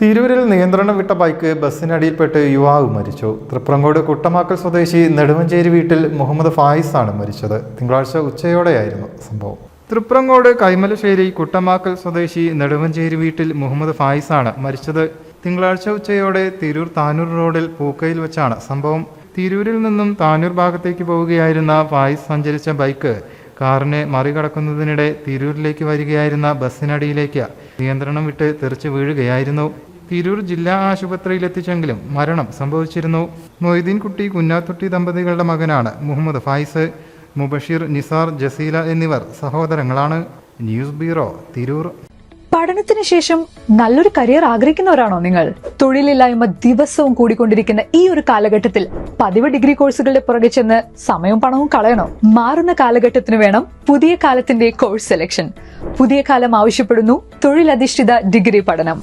തിരൂരിൽ നിയന്ത്രണം വിട്ട ബൈക്ക് ബസ്സിനടിയിൽപ്പെട്ട് യുവാവ് മരിച്ചു. തൃപ്രങ്കോട് കുട്ടമാക്കൽ സ്വദേശി നെടുമഞ്ചേരി വീട്ടിൽ മുഹമ്മദ് ഫായിസ് ആണ് മരിച്ചത്. തിങ്കളാഴ്ച ഉച്ചയോടെയായിരുന്നു സംഭവം. തൃപ്രങ്കോട് കൈമലശ്ശേരി കുട്ടമാക്കൽ സ്വദേശി നെടുമഞ്ചേരി വീട്ടിൽ മുഹമ്മദ് ഫായിസ് ആണ് മരിച്ചത്. തിങ്കളാഴ്ച ഉച്ചയോടെ തിരൂർ താനൂർ റോഡിൽ പൂക്കയിൽ വെച്ചാണ് സംഭവം. തിരൂരിൽ നിന്നും താനൂർ ഭാഗത്തേക്ക് പോവുകയായിരുന്ന ഫായിസ് സഞ്ചരിച്ച ബൈക്ക് കാറിനെ മറികടക്കുന്നതിനിടെ തിരൂരിലേക്ക് വരികയായിരുന്ന ബസ്സിനടിയിലേക്ക് നിയന്ത്രണം വിട്ട് തെറിച്ചു വീഴുകയായിരുന്നു. തിരൂർ ജില്ലാ ആശുപത്രിയിൽ എത്തിച്ചെങ്കിലും മരണം സംഭവിച്ചിരുന്നു. മൊയ്തീൻ കുട്ടി കുഞ്ഞാത്തുട്ടി ദമ്പതികളുടെ മകനാണ് മുഹമ്മദ് ഫായിസ്. മുബഷീർ നിസാർ ജസീല എന്നിവർ സഹോദരങ്ങളാണ്. News bureau Tirur. പഠനത്തിന് ശേഷം നല്ലൊരു കരിയർ ആഗ്രഹിക്കുന്നവരാണോ നിങ്ങൾ? തൊഴിലില്ലായ്മ ദിവസവും കൂടിക്കൊണ്ടിരിക്കുന്ന ഈ ഒരു കാലഘട്ടത്തിൽ പതിവ് ഡിഗ്രി കോഴ്സുകളുടെ പുറകെ ചെന്ന് സമയവും പണവും കളയണോ? മാറുന്ന കാലഘട്ടത്തിന് വേണം പുതിയ കാലത്തിന്റെ കോഴ്സ് സെലക്ഷൻ. പുതിയ കാലം ആവശ്യപ്പെടുന്നു തൊഴിലധിഷ്ഠിത ഡിഗ്രി പഠനം.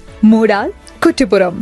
Moodal Kuttippuram